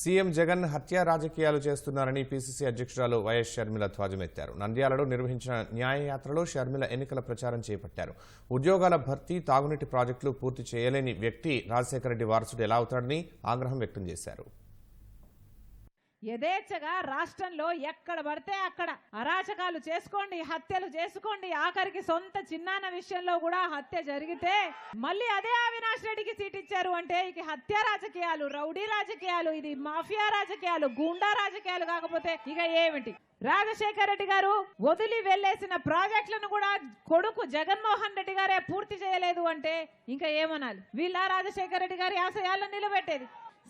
CM Jagan హత్యా రాజకీయాలు చేస్తున్నారని పీసీసీ అధ్యక్షురాలు వైఎస్ షర్మిల ధ్వజమెత్తారు. నంద్యాలలో నిర్వహించిన న్యాయయాత్రలో షర్మిల ఎన్నికల ప్రచారం చేపట్టారు. ఉద్యోగాల భర్తీ తాగునీటి ప్రాజెక్టులు పూర్తి చేయలేని వ్యక్తి రాజశేఖర రెడ్డి వారసుడు ఎలా అవుతాడని ఆగ్రహం వ్యక్తం చేశారు. యథేచ్ఛగా రాష్ట్రంలో ఎక్కడ పడితే అక్కడ అరాచకాలు చేసుకోండి హత్యలు చేసుకోండి ఆఖరికి సొంత చిన్నాన్న విషయంలో కూడా హత్య జరిగితే మళ్ళీ అదే అవినాష్ రెడ్డికి సీట్ ఇచ్చారు అంటే ఇక హత్య రాజకీయాలు రౌడీ రాజకీయాలు ఇది మాఫియా రాజకీయాలు గూండా రాజకీయాలు కాకపోతే ఇక ఏమిటి? రాజశేఖర రెడ్డి గారు వదిలి వెళ్ళేసిన ప్రాజెక్టులను కూడా కొడుకు జగన్మోహన్ రెడ్డి గారే పూర్తి చేయలేదు అంటే ఇంకా ఏమనాలి? వీళ్ళ రాజశేఖర రెడ్డి గారి ఆశయాలను నిలబెట్టేది.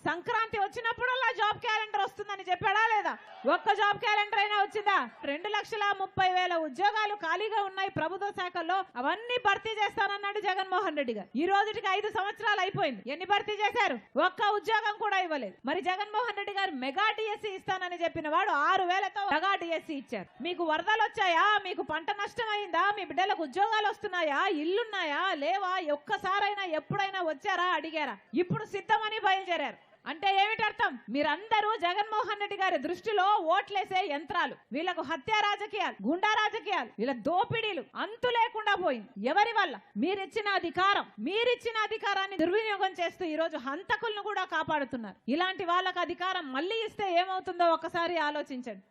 సంక్రాంతి వచ్చినప్పుడల్లా జాబ్ క్యాలెండర్ వస్తుందని చెప్పాడా లేదా? ఒక్క జాబ్ క్యాలెండర్ అయినా వచ్చిందా? రెండు లక్షల ముప్పై వేల ఉద్యోగాలు ఖాళీగా ఉన్నాయి ప్రభుత్వ శాఖల్లో. అవన్నీ భర్తీ చేస్తానన్నాడు జగన్మోహన్ రెడ్డి గారు. ఈ రోజుకి ఐదు సంవత్సరాలు అయిపోయింది. ఎన్ని భర్తీ చేశారు? ఒక్క ఉద్యోగం కూడా ఇవ్వలేదు. మరి జగన్మోహన్ రెడ్డి గారు మెగా డిఎస్సి ఇస్తానని చెప్పిన వాడు ఆరు వేలతో మెగా డిఎస్సి ఇచ్చారు. మీకు వరదలు వచ్చాయా? మీకు పంట నష్టం అయిందా? మీ బిడ్డలకు ఉద్యోగాలు వస్తున్నాయా? ఇల్లున్నాయా? లేవా? ఒక్కసారైనా ఎప్పుడైనా వచ్చారా? అడిగారా. ఇప్పుడు సిద్ధమని బయలుదేరారు. అంటే ఏమిటి అర్థం మీరందరూ జగన్మోహన్ రెడ్డి గారి దృష్టిలో ఓట్లేసే యంత్రాలు. వీళ్ళకు హత్య రాజకీయాలు గుండా రాజకీయాలు వీళ్ళ దోపిడీలు అంతు లేకుండా పోయింది. ఎవరి వల్ల? మీరిచ్చిన అధికారం మీరిచ్చిన అధికారాన్ని దుర్వినియోగం చేస్తూ ఈ రోజు హంతకులను కూడా కాపాడుతున్నారు. ఇలాంటి వాళ్ళకు అధికారం మళ్ళీ ఇస్తే ఏమవుతుందో ఒకసారి ఆలోచించండి.